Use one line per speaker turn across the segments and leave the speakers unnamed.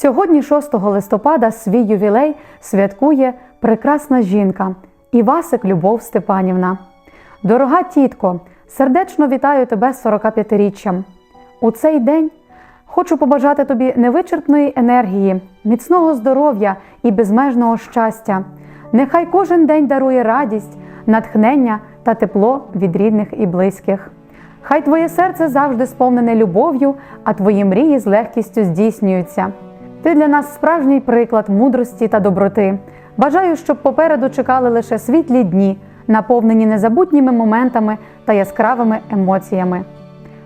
Сьогодні, 6 листопада, свій ювілей святкує прекрасна жінка Івасик Любов Степанівна. Дорога тітко, сердечно вітаю тебе з 45-річчям. У цей день хочу побажати тобі невичерпної енергії, міцного здоров'я і безмежного щастя. Нехай кожен день дарує радість, натхнення та тепло від рідних і близьких. Хай твоє серце завжди сповнене любов'ю, а твої мрії з легкістю здійснюються. Ти для нас справжній приклад мудрості та доброти. Бажаю, щоб попереду чекали лише світлі дні, наповнені незабутніми моментами та яскравими емоціями.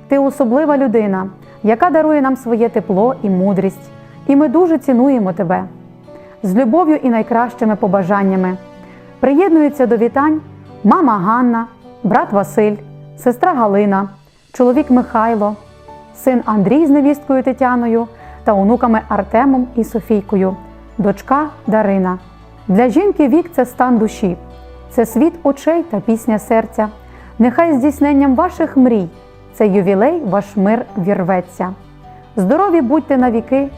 Ти особлива людина, яка дарує нам своє тепло і мудрість, і ми дуже цінуємо тебе. З любов'ю і найкращими побажаннями приєднуються до вітань мама Ганна, брат Василь, сестра Галина, чоловік Михайло, син Андрій з невісткою Тетяною та онуками Артемом і Софійкою, дочка Дарина. Для жінки вік це стан душі, це світ очей та пісня серця. Нехай здійсненням ваших мрій цей ювілей ваш мир вірветься. Здорові будьте на віки,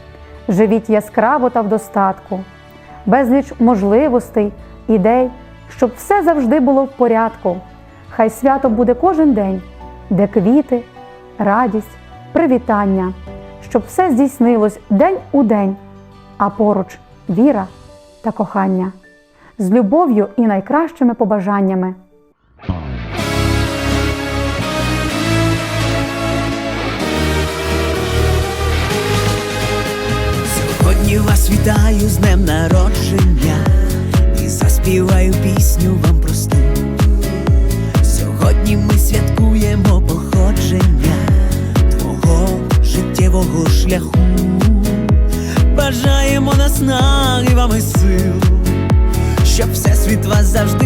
живіть яскраво та в достатку, безліч можливостей, ідей, щоб все завжди було в порядку. Хай свято буде кожен день, де квіти, радість, привітання, щоб все здійснилось день у день, а поруч віра та кохання. З любов'ю і найкращими побажаннями.
Сьогодні вас вітаю з днем народження і заспіваю пісню вам шляху. Бажаємо наснаги вам і сил, щоб всесвіт вас завжди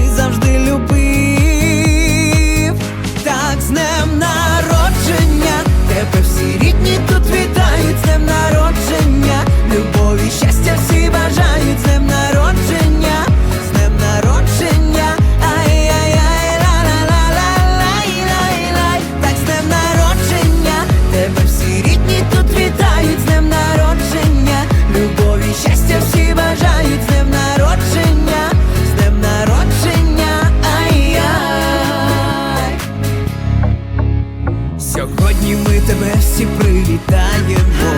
Сьогодні ми тебе всі привітаємо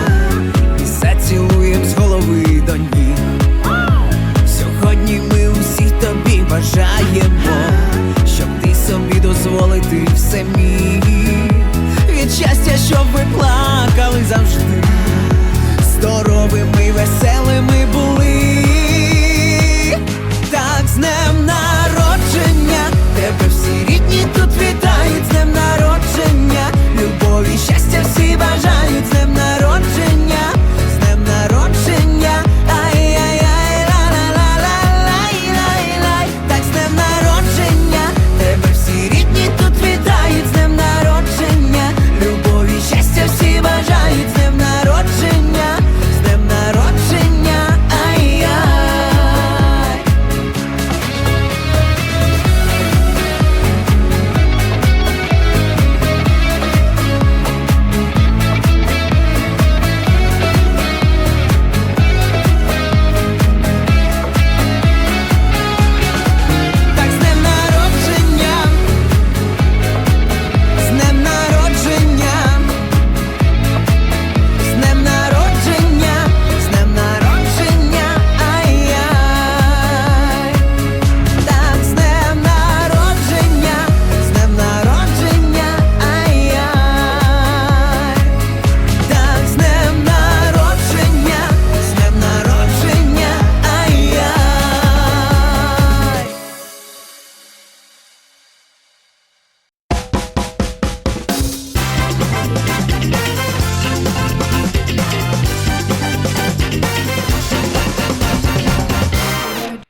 і зацілуємо.